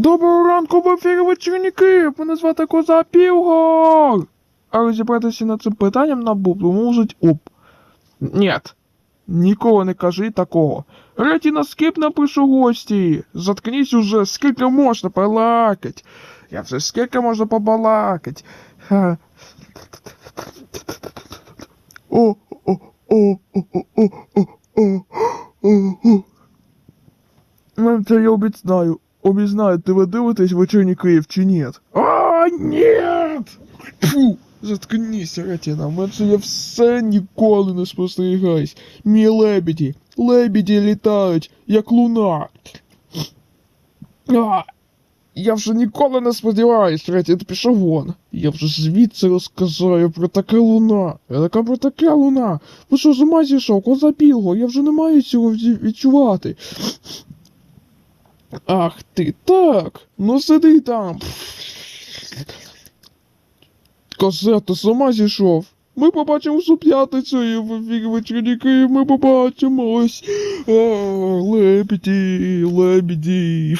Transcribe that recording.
Доброго ранку в ефірі вечірники! Мене звати Коза Пілгор! А розібратися над цим питанням нам допоможуть об. Нет. Ніколи не кажи такого. Ретіна скип напишу гості. Заткнись уже, скільки можна балакать. Я вже скільки можна побалакать. Ха. О, о, о, о, о, о, о, о, о. Ну, це я обіцяю. Обізнаю, ти ви дивитесь вечірній Київ чи ні? А, нет! Фу, заткнися, Ретіна, менше я все ніколи не спостерігаюсь. Мій лебеді, лебеді літають, як луна. А, я вже ніколи не сподіваюсь, Ретін, ти пішов вон. Я вже звідси розказаю про таке луна. Яка про таке луна? Ви що з ума зійшов? Коза білго, я вже не маю цього відчувати. Ах ти так. Ну сиди там. Ти з зійшов. Ми побачимо у п'ятницю і в вечірники ми побачимось. А, лебеді.